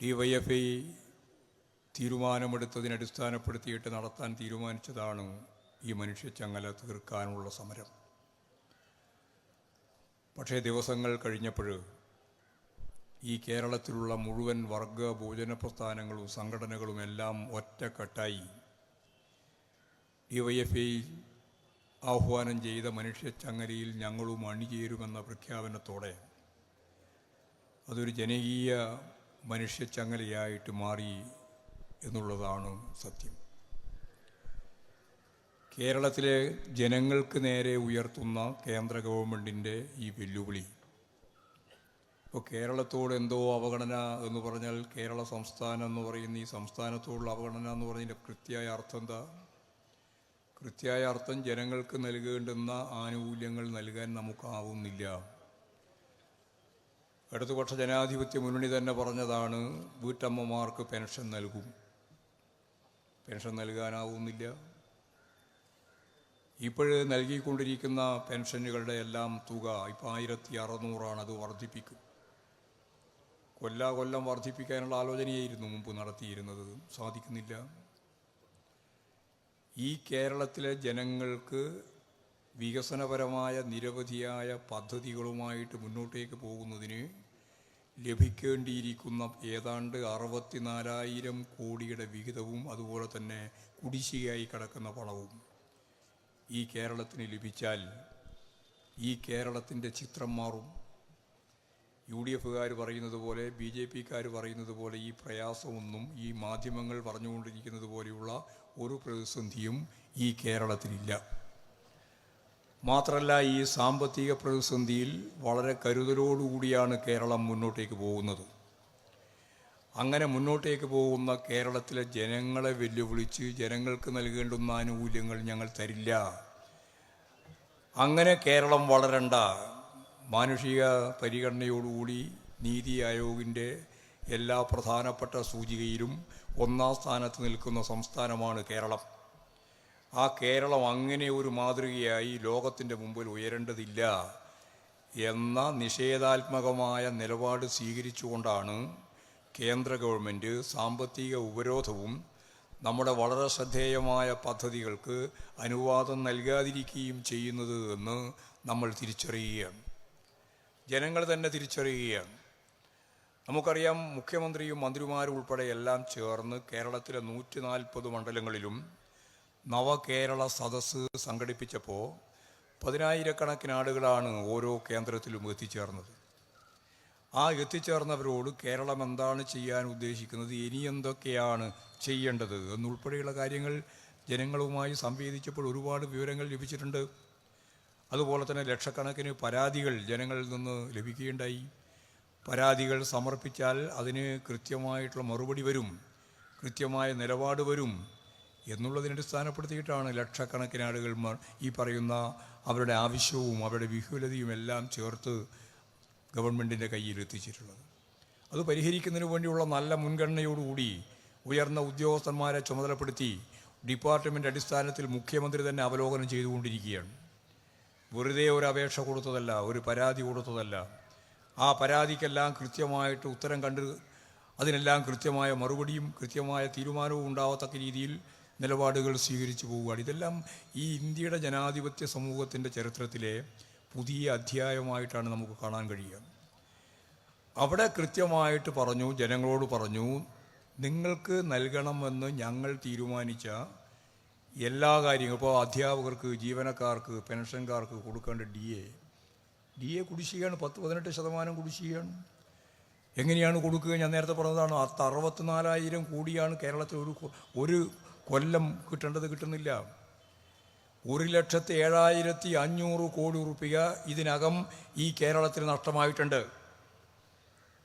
D Y F I തീരുമാനമെടുത്തതിനെ അടിസ്ഥാനപ്പെടുത്തിയിട്ട് നടത്താൻ തീരുമാനിച്ചതാണ് ഈ മനുഷ്യച്ചങ്ങല തീർക്കാനുള്ള സമരം. പക്ഷേ ദിവസങ്ങൾ കഴിഞ്ഞപ്പോൾ ഈ കേരളത്തിലുള്ള മുഴുവൻ വർഗ ഭോജന പ്രസ്ഥാനങ്ങളും സംഘടനകളും എല്ലാം ഒറ്റക്കെട്ടായി ഡി വൈ എഫ് ഐ ആഹ്വാനം ചെയ്ത മനുഷ്യച്ചങ്ങലയിൽ ഞങ്ങളും അണിചേരുമെന്ന പ്രഖ്യാപനത്തോടെ അതൊരു ജനകീയ മനുഷ്യച്ചങ്ങലയായിട്ട് മാറി എന്നുള്ളതാണ് സത്യം. കേരളത്തിലെ ജനങ്ങൾക്ക് നേരെ ഉയർത്തുന്ന കേന്ദ്ര ഗവൺമെന്റിന്റെ ഈ വെല്ലുവിളി. ഇപ്പോൾ കേരളത്തോട് എന്തോ അവഗണന എന്ന് പറഞ്ഞാൽ കേരള സംസ്ഥാനം എന്ന് പറയുന്ന ഈ സംസ്ഥാനത്തോടുള്ള അവഗണന എന്ന് പറഞ്ഞതിന്റെ കൃത്യമായ അർത്ഥം എന്താ? കൃത്യമായ അർത്ഥം ജനങ്ങൾക്ക് നൽകേണ്ടുന്ന ആനുകൂല്യങ്ങൾ നൽകാൻ നമുക്കാവുന്നില്ല. ഇടതുപക്ഷ ജനാധിപത്യ മുന്നണി തന്നെ പറഞ്ഞതാണ് വീട്ടമ്മമാർക്ക് പെൻഷൻ നൽകും. പെൻഷൻ നൽകാനാവുന്നില്ല. ഇപ്പോൾ നൽകിക്കൊണ്ടിരിക്കുന്ന പെൻഷനുകളുടെ എല്ലാം തുക ഇപ്പോൾ ആയിരത്തി അറുന്നൂറാണ് അത് വർദ്ധിപ്പിക്കും. കൊല്ലാ കൊല്ലം വർദ്ധിപ്പിക്കാനുള്ള ആലോചനയായിരുന്നു മുമ്പ് നടത്തിയിരുന്നത്. സാധിക്കുന്നില്ല. ഈ കേരളത്തിലെ ജനങ്ങൾക്ക് വികസനപരമായ നിരവധിയായ പദ്ധതികളുമായിട്ട് മുന്നോട്ടേക്ക് പോകുന്നതിന് ലഭിക്കേണ്ടിയിരിക്കുന്ന ഏതാണ്ട് അറുപത്തിനാലായിരം കോടിയുടെ വിഹിതവും അതുപോലെ തന്നെ കുടിശ്ശികയായി കിടക്കുന്ന പണവും ഈ കേരളത്തിന് ലഭിച്ചാൽ ഈ കേരളത്തിന്റെ ചിത്രം മാറും. യു ഡി എഫുകാർ പറയുന്നത് പോലെ ബി ജെ പിക്കാർ പറയുന്നത് പോലെ ഈ പ്രയാസമൊന്നും ഈ മാധ്യമങ്ങൾ പറഞ്ഞുകൊണ്ടിരിക്കുന്നത് പോലെയുള്ള ഒരു പ്രതിസന്ധിയും ഈ കേരളത്തിലില്ല മാത്രമല്ല ഈ സാമ്പത്തിക പ്രതിസന്ധിയിൽ വളരെ കരുതലോടുകൂടിയാണ് കേരളം മുന്നോട്ടേക്ക് പോകുന്നത്. അങ്ങനെ മുന്നോട്ടേക്ക് പോകുന്ന കേരളത്തിലെ ജനങ്ങളെ വെല്ലുവിളിച്ച് ജനങ്ങൾക്ക് നൽകേണ്ടുന്ന ആനുകൂല്യങ്ങൾ ഞങ്ങൾ തരില്ല. അങ്ങനെ കേരളം വളരണ്ട. മാനുഷിക പരിഗണനയോടുകൂടി നീതി ആയോഗിന്റെ എല്ലാ പ്രധാനപ്പെട്ട സൂചികയിലും ഒന്നാം സ്ഥാനത്ത് നിൽക്കുന്ന സംസ്ഥാനമാണ് കേരളം. ആ കേരളം അങ്ങനെ ഒരു മാതൃകയായി ലോകത്തിന്റെ മുമ്പിൽ ഉയരേണ്ടതില്ല എന്ന നിഷേധാത്മകമായ നിലപാട് സ്വീകരിച്ചുകൊണ്ടാണ് കേന്ദ്ര ഗവൺമെന്റ് സാമ്പത്തിക ഉപരോധവും നമ്മുടെ വളരെ ശ്രദ്ധേയമായ പദ്ധതികൾക്ക് അനുവാദം നൽകാതിരിക്കുകയും ചെയ്യുന്നത് എന്ന് നമ്മൾ തിരിച്ചറിയുകയാണ്. ജനങ്ങൾ തന്നെ തിരിച്ചറിയുകയാണ്. നമുക്കറിയാം മുഖ്യമന്ത്രിയും മന്ത്രിമാരും ഉൾപ്പെടെ എല്ലാം ചേർന്ന് കേരളത്തിലെ നൂറ്റി നാൽപ്പത് മണ്ഡലങ്ങളിലും നവകേരള സദസ്സ് സംഘടിപ്പിച്ചപ്പോൾ പതിനായിരക്കണക്കിന് ആളുകളാണ് ഓരോ കേന്ദ്രത്തിലും എത്തിച്ചേർന്നത്. ആ എത്തിച്ചേർന്നവരോട് കേരളം എന്താണ് ചെയ്യാൻ ഉദ്ദേശിക്കുന്നത് ഇനി എന്തൊക്കെയാണ് ചെയ്യേണ്ടത് എന്നുൾപ്പെടെയുള്ള കാര്യങ്ങൾ ജനങ്ങളുമായി സംവേദിച്ചപ്പോൾ ഒരുപാട് വിവരങ്ങൾ ലഭിച്ചിട്ടുണ്ട്. അതുപോലെ തന്നെ ലക്ഷക്കണക്കിന് പരാതികൾ ജനങ്ങളിൽ നിന്ന് ലഭിക്കുകയുണ്ടായി. പരാതികൾ സമർപ്പിച്ചാൽ അതിന് കൃത്യമായിട്ടുള്ള മറുപടി വരും കൃത്യമായ നിലപാട് വരും. എന്നുള്ളതിനെ അടിസ്ഥാനപ്പെടുത്തിയിട്ടാണ് ലക്ഷക്കണക്കിന് ആളുകൾ ഈ പറയുന്ന അവരുടെ ആവശ്യവും അവരുടെ വിഹുലതയും എല്ലാം ചേർത്ത് ഗവൺമെന്റിന്റെ കയ്യിൽ എത്തിച്ചിട്ടുള്ളത്. അത് പരിഹരിക്കുന്നതിന് വേണ്ടിയുള്ള നല്ല മുൻഗണനയോടുകൂടി ഉയർന്ന ഉദ്യോഗസ്ഥന്മാരെ ചുമതലപ്പെടുത്തി ഡിപ്പാർട്ട്മെന്റ് അടിസ്ഥാനത്തിൽ മുഖ്യമന്ത്രി തന്നെ അവലോകനം ചെയ്തുകൊണ്ടിരിക്കുകയാണ്. വെറുതെ ഒരു അപേക്ഷ കൊടുത്തതല്ല ഒരു പരാതി കൊടുത്തതല്ല. ആ പരാതിക്കെല്ലാം കൃത്യമായിട്ട് ഉത്തരം കണ്ട് അതിനെല്ലാം കൃത്യമായ മറുപടിയും കൃത്യമായ തീരുമാനവും ഉണ്ടാവത്തക്ക രീതിയിൽ നിലപാടുകൾ സ്വീകരിച്ചു പോവുകയാണ്. ഇതെല്ലാം ഈ ഇന്ത്യയുടെ ജനാധിപത്യ സമൂഹത്തിന്റെ ചരിത്രത്തിലെ പുതിയ അധ്യായമായിട്ടാണ് നമുക്ക് കാണാൻ കഴിയുക. അവിടെ കൃത്യമായിട്ട് പറഞ്ഞു ജനങ്ങളോട് പറഞ്ഞു നിങ്ങൾക്ക് നൽകണമെന്ന് ഞങ്ങൾ തീരുമാനിച്ച എല്ലാ കാര്യങ്ങളും ഇപ്പോൾ അധ്യാപകർക്ക് ജീവനക്കാർക്ക് പെൻഷൻകാർക്ക് കൊടുക്കേണ്ട ഡി എ ഡി എ കുടിശ്ശികയാണ് പത്ത് പതിനെട്ട് ശതമാനം കുടിശ്ശികയാണ്. എങ്ങനെയാണ് കൊടുക്കുക? ഞാൻ നേരത്തെ പറഞ്ഞതാണ് അറുപത്തിനാലായിരം കോടിയാണ് കേരളത്തിൽ ഒരു ഒരു കൊല്ലം കിട്ടേണ്ടത് കിട്ടുന്നില്ല. ഒരു ലക്ഷത്തി ഏഴായിരത്തി അഞ്ഞൂറ് കോടി റുപ്യ ഇതിനകം ഈ കേരളത്തിൽ നഷ്ടമായിട്ടുണ്ട്.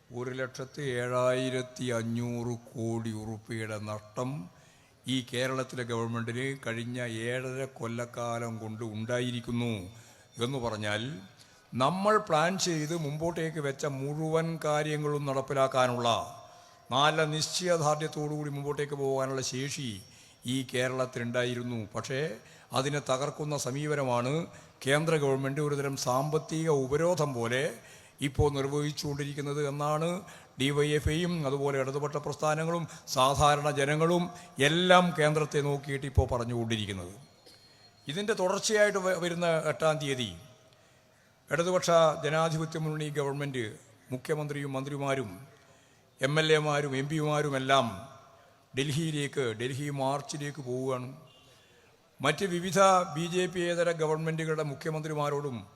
ഒരു ലക്ഷത്തി ഏഴായിരത്തി അഞ്ഞൂറ് കോടി ഉറുപ്പിയുടെ നഷ്ടം ഈ കേരളത്തിലെ ഗവൺമെന്റിന് കഴിഞ്ഞ ഏഴര കൊല്ലക്കാലം കൊണ്ട് ഉണ്ടായിരിക്കുന്നു എന്ന് പറഞ്ഞാൽ നമ്മൾ പ്ലാൻ ചെയ്ത് മുമ്പോട്ടേക്ക് വെച്ച മുഴുവൻ കാര്യങ്ങളും നടപ്പിലാക്കാനുള്ള നല്ല നിശ്ചയദാർഢ്യത്തോടുകൂടി മുമ്പോട്ടേക്ക് പോകാനുള്ള ശേഷി ഈ കേരളത്തിലുണ്ടായിരുന്നു. പക്ഷേ അതിനെ തകർക്കുന്ന സമീപനമാണ് കേന്ദ്ര ഗവൺമെന്റ് ഒരുതരം സാമ്പത്തിക ഉപരോധം പോലെ ഇപ്പോൾ നിർവഹിച്ചുകൊണ്ടിരിക്കുന്നത് എന്നാണ് ഡി വൈ എഫ് ഐയും അതുപോലെ ഇടതുപക്ഷ പ്രസ്ഥാനങ്ങളും സാധാരണ ജനങ്ങളും എല്ലാം കേന്ദ്രത്തെ നോക്കിയിട്ട് ഇപ്പോൾ പറഞ്ഞുകൊണ്ടിരിക്കുന്നത്. ഇതിന്റെ തുടർച്ചയായിട്ട് വരുന്ന എട്ടാം തീയതി ഇടതുപക്ഷ ജനാധിപത്യ മുന്നണി ഗവൺമെന്റ് മുഖ്യമന്ത്രിയും മന്ത്രിമാരും എം എൽ എമാരും എം പിമാരുമെല്ലാം ഡൽഹിയിലേക്ക് ഡൽഹി മാർച്ചിലേക്ക് പോവുകയാണ്. മറ്റ് വിവിധ ബി ജെ പി ഏതര ഗവൺമെന്റുകളുടെ മുഖ്യമന്ത്രിമാരോടും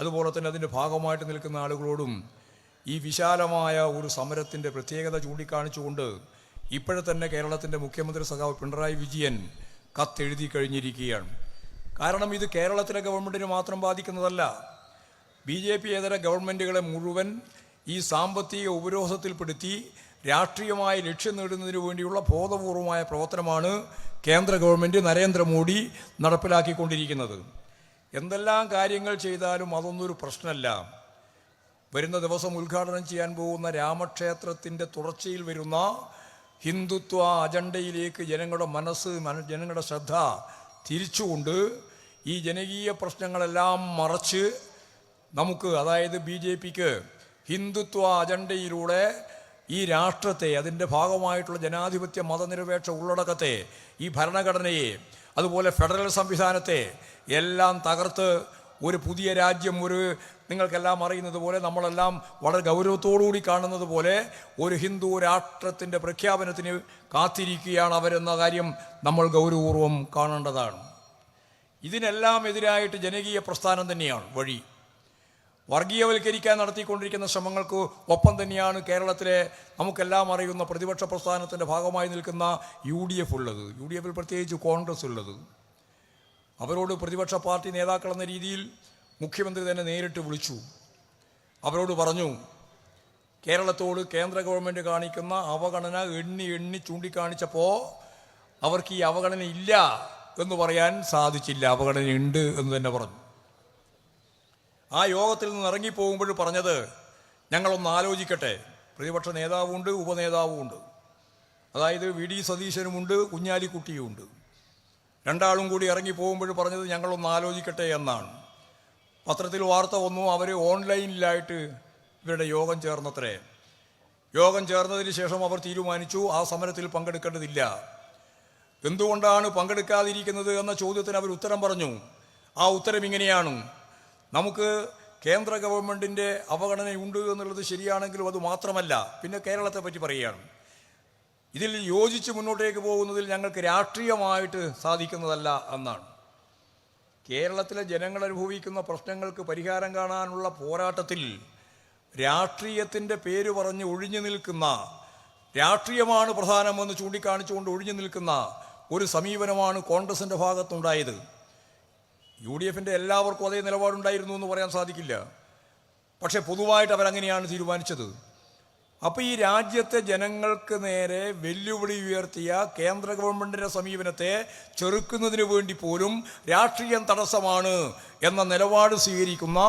അതുപോലെ തന്നെ അതിന്റെ ഭാഗമായിട്ട് നിൽക്കുന്ന ആളുകളോടും ഈ വിശാലമായ ഒരു സമരത്തിന്റെ പ്രത്യേകത ചൂണ്ടിക്കാണിച്ചുകൊണ്ട് ഇപ്പോഴെ തന്നെ കേരളത്തിന്റെ മുഖ്യമന്ത്രി സഖാവ് പിണറായി വിജയൻ കത്തെഴുതി കഴിഞ്ഞിരിക്കുകയാണ്. കാരണം ഇത് കേരളത്തിലെ ഗവൺമെന്റിന് മാത്രം ബാധിക്കുന്നതല്ല. ബി ജെ പി ഏതര ഗവൺമെന്റുകളെ മുഴുവൻ ഈ സാമ്പത്തിക ഉപരോധത്തിൽപ്പെടുത്തി രാഷ്ട്രീയമായി ലക്ഷ്യം നേടുന്നതിന് വേണ്ടിയുള്ള ബോധപൂർവമായ പ്രവർത്തനമാണ് കേന്ദ്ര ഗവൺമെന്റ് നരേന്ദ്രമോദി നടപ്പിലാക്കിക്കൊണ്ടിരിക്കുന്നത്. എന്തെല്ലാം കാര്യങ്ങൾ ചെയ്താലും അതൊന്നൊരു പ്രശ്നമല്ല. വരുന്ന ദിവസം ഉദ്ഘാടനം ചെയ്യാൻ പോകുന്ന രാമക്ഷേത്രത്തിന്റെ തുടർച്ചയിൽ വരുന്ന ഹിന്ദുത്വ അജണ്ടയിലേക്ക് ജനങ്ങളുടെ മനസ്സ് മന- ജനങ്ങളുടെ ശ്രദ്ധ തിരിച്ചുകൊണ്ട് ഈ ജനകീയ പ്രശ്നങ്ങളെല്ലാം മറച്ച് നമുക്ക് അതായത് ബി ജെ പിക്ക് ഹിന്ദുത്വ അജണ്ടയിലൂടെ ഈ രാഷ്ട്രത്തെ അതിന്റെ ഭാഗമായിട്ടുള്ള ജനാധിപത്യ മതനിരപേക്ഷ ഉള്ളടക്കത്തെ ഈ ഭരണഘടനയെ അതുപോലെ ഫെഡറൽ സംവിധാനത്തെ എല്ലാം തകർത്ത് ഒരു പുതിയ രാജ്യം ഒരു നിങ്ങൾക്കെല്ലാം അറിയുന്നത് പോലെ നമ്മളെല്ലാം വളരെ ഗൗരവത്തോടുകൂടി കാണുന്നത് പോലെ ഒരു ഹിന്ദു രാഷ്ട്രത്തിന്റെ പ്രഖ്യാപനത്തിന് കാത്തിരിക്കുകയാണ് അവരെന്ന കാര്യം നമ്മൾ ഗൗരവപൂർവം കാണേണ്ടതാണ്. ഇതിനെല്ലാം എതിരായിട്ട് ജനകീയ പ്രസ്ഥാനം തന്നെയാണ് വഴി. വർഗീയവൽക്കരിക്കാൻ നടത്തിക്കൊണ്ടിരിക്കുന്ന ശ്രമങ്ങൾക്ക് ഒപ്പം തന്നെയാണ് കേരളത്തിലെ നമുക്കെല്ലാം അറിയുന്ന പ്രതിപക്ഷ പ്രസ്ഥാനത്തിന്റെ ഭാഗമായി നിൽക്കുന്ന യു ഡി എഫ് ഉള്ളത്. യു ഡി എഫിൽ പ്രത്യേകിച്ച് കോൺഗ്രസ് ഉള്ളത്. അവരോട് പ്രതിപക്ഷ പാർട്ടി നേതാക്കൾ എന്ന രീതിയിൽ മുഖ്യമന്ത്രി തന്നെ നേരിട്ട് വിളിച്ചു. അവരോട് പറഞ്ഞു കേരളത്തോട് കേന്ദ്ര ഗവൺമെന്റ് കാണിക്കുന്ന അവഗണന എണ്ണി എണ്ണി ചൂണ്ടിക്കാണിച്ചപ്പോൾ അവർക്ക് ഈ അവഗണന ഇല്ല എന്ന് പറയാൻ സാധിച്ചില്ല. അവഗണന ഉണ്ട് എന്ന് തന്നെ പറഞ്ഞു. ആ യോഗത്തിൽ നിന്ന് ഇറങ്ങിപ്പോകുമ്പോൾ പറഞ്ഞത് ഞങ്ങളൊന്ന് ആലോചിക്കട്ടെ. പ്രതിപക്ഷ നേതാവുമുണ്ട് ഉപനേതാവുമുണ്ട്. അതായത് വി. ഡി. സതീശനുമുണ്ട് കുഞ്ഞാലിക്കുട്ടിയുമുണ്ട്. രണ്ടാളും കൂടി ഇറങ്ങിപ്പോകുമ്പോൾ പറഞ്ഞത് ഞങ്ങളൊന്ന് ആലോചിക്കട്ടെ എന്നാണ്. പത്രത്തിൽ വാർത്ത വന്നു അവർ ഓൺലൈനിലായിട്ട് ഇവരുടെ യോഗം ചേർന്നത്രേ. യോഗം ചേർന്നതിന് ശേഷം അവർ തീരുമാനിച്ചു ആ സമരത്തിൽ പങ്കെടുക്കേണ്ടതില്ല. എന്തുകൊണ്ടാണ് പങ്കെടുക്കാതിരിക്കുന്നത് എന്ന ചോദ്യത്തിന് അവർ ഉത്തരം പറഞ്ഞു. ആ ഉത്തരം ഇങ്ങനെയാണ്. നമുക്ക് കേന്ദ്ര ഗവൺമെന്റിന്റെ അവഗണനയുണ്ട് എന്നുള്ളത് ശരിയാണെങ്കിലും അത് മാത്രമല്ല. പിന്നെ കേരളത്തെ പറ്റി പറയുകയാണ്. ഇതിൽ യോജിച്ച് മുന്നോട്ടേക്ക് പോകുന്നതിൽ ഞങ്ങൾക്ക് രാഷ്ട്രീയമായിട്ട് സാധിക്കുന്നതല്ല എന്നാണ്. കേരളത്തിലെ ജനങ്ങൾ അനുഭവിക്കുന്ന പ്രശ്നങ്ങൾക്ക് പരിഹാരം കാണാനുള്ള പോരാട്ടത്തിൽ രാഷ്ട്രീയത്തിന്റെ പേര് പറഞ്ഞ് ഒഴിഞ്ഞു നിൽക്കുന്ന രാഷ്ട്രീയമാണ് പ്രധാനമെന്ന് ചൂണ്ടിക്കാണിച്ചുകൊണ്ട് ഒഴിഞ്ഞു നിൽക്കുന്ന ഒരു സമീപനമാണ് കോൺഗ്രസിന്റെ ഭാഗത്തുണ്ടായത്. യു ഡി എഫിന്റെ എല്ലാവർക്കും അതേ നിലപാടുണ്ടായിരുന്നു എന്ന് പറയാൻ സാധിക്കില്ല. പക്ഷേ പൊതുവായിട്ട് അവരങ്ങനെയാണ് തീരുമാനിച്ചത്. അപ്പോൾ ഈ രാജ്യത്തെ ജനങ്ങൾക്ക് നേരെ വെല്ലുവിളി ഉയർത്തിയ കേന്ദ്ര ഗവൺമെന്റിന്റെ സമീപനത്തെ ചെറുക്കുന്നതിന് വേണ്ടി പോലും രാഷ്ട്രീയം തടസ്സമാണ് എന്ന നിലപാട് സ്വീകരിക്കുന്ന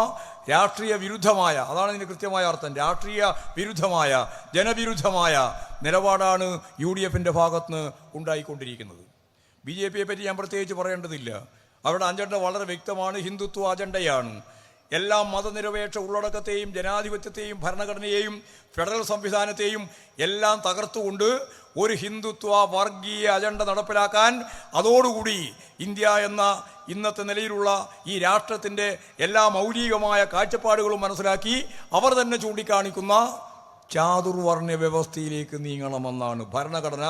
രാഷ്ട്രീയ വിരുദ്ധമായ അതാണ് ഇതിന് കൃത്യമായ അർത്ഥം രാഷ്ട്രീയ വിരുദ്ധമായ ജനവിരുദ്ധമായ നിലപാടാണ് യു ഡി എഫിന്റെ ഭാഗത്തുനിന്ന് ഉണ്ടായിക്കൊണ്ടിരിക്കുന്നത്. ബി ജെ പിയെ പറ്റി ഞാൻ പ്രത്യേകിച്ച് പറയേണ്ടതില്ല. അവരുടെ അജണ്ട വളരെ വ്യക്തമാണ് ഹിന്ദുത്വ അജണ്ടയാണ്. എല്ലാ മതനിരപേക്ഷ ഉള്ളടക്കത്തെയും ജനാധിപത്യത്തെയും ഭരണഘടനയെയും ഫെഡറൽ സംവിധാനത്തെയും എല്ലാം തകർത്തുകൊണ്ട് ഒരു ഹിന്ദുത്വ വർഗീയ അജണ്ട നടപ്പിലാക്കാൻ അതോടുകൂടി ഇന്ത്യ എന്ന ഇന്നത്തെ നിലയിലുള്ള ഈ രാഷ്ട്രത്തിന്റെ എല്ലാ മൗലികമായ കാഴ്ചപ്പാടുകളും മനസ്സിലാക്കി അവർ തന്നെ ചൂണ്ടിക്കാണിക്കുന്ന ചാതുർവർണ വ്യവസ്ഥയിലേക്ക് നീങ്ങണമെന്നാണ് ഭരണഘടന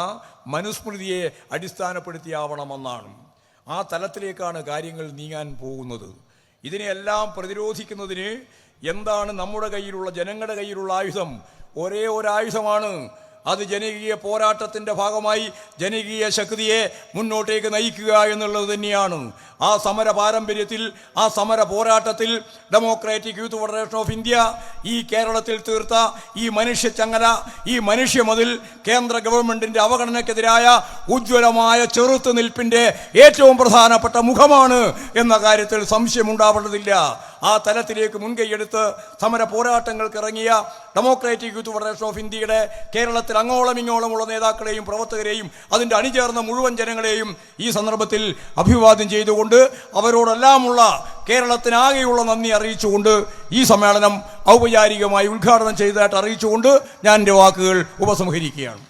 മനുസ്മൃതിയെ അടിസ്ഥാനപ്പെടുത്തിയാവണമെന്നാണ്. ആ തലത്തിലേക്കാണ് കാര്യങ്ങൾ നീങ്ങാൻ പോകുന്നത്. ഇതിനെയെല്ലാം പ്രതിരോധിക്കുന്നതിന് എന്താണ് നമ്മുടെ കയ്യിലുള്ള ജനങ്ങളുടെ കയ്യിലുള്ള ആയുധം? ഒരേ ഒരു ആയുധമാണ് അത് ജനകീയ പോരാട്ടത്തിന്റെ ഭാഗമായി ജനകീയ ശക്തിയെ മുന്നോട്ടേക്ക് നയിക്കുക എന്നുള്ളത് തന്നെയാണ്. ആ സമര പാരമ്പര്യത്തിൽ ആ സമര പോരാട്ടത്തിൽ democratic youth federation of India ഈ കേരളത്തിൽ തീർത്ത ഈ മനുഷ്യ ചങ്ങല ഈ മനുഷ്യ മതിൽ കേന്ദ്ര ഗവൺമെന്റിന്റെ അവഗണനയ്ക്കെതിരായ ഉജ്ജ്വലമായ ചെറുത്തുനിൽപ്പിന്റെ ഏറ്റവും പ്രധാനപ്പെട്ട മുഖമാണ് എന്ന കാര്യത്തിൽ സംശയമുണ്ടാവേണ്ടതില്ല. ആ തലത്തിലേക്ക് മുൻകൈയെടുത്ത് സമര പോരാട്ടങ്ങൾക്ക് ഇറങ്ങിയ ഡെമോക്രാറ്റിക് യൂത്ത് ഫെഡറേഷൻ ഓഫ് ഇന്ത്യയുടെ കേരളത്തിൽ അങ്ങോളം ഇങ്ങോളമുള്ള നേതാക്കളെയും പ്രവർത്തകരെയും അതിന്റെ അണിചേർന്ന മുഴുവൻ ജനങ്ങളെയും ഈ സന്ദർഭത്തിൽ അഭിവാദ്യം ചെയ്തുകൊണ്ട് അവരോടെല്ലാമുള്ള കേരളത്തിനാകെയുള്ള നന്ദി അറിയിച്ചുകൊണ്ട് ഈ സമ്മേളനം ഔപചാരികമായി ഉദ്ഘാടനം ചെയ്തതായിട്ട് അറിയിച്ചുകൊണ്ട് ഞാൻ എന്റെ വാക്കുകൾ ഉപസംഹരിക്കുകയാണ്.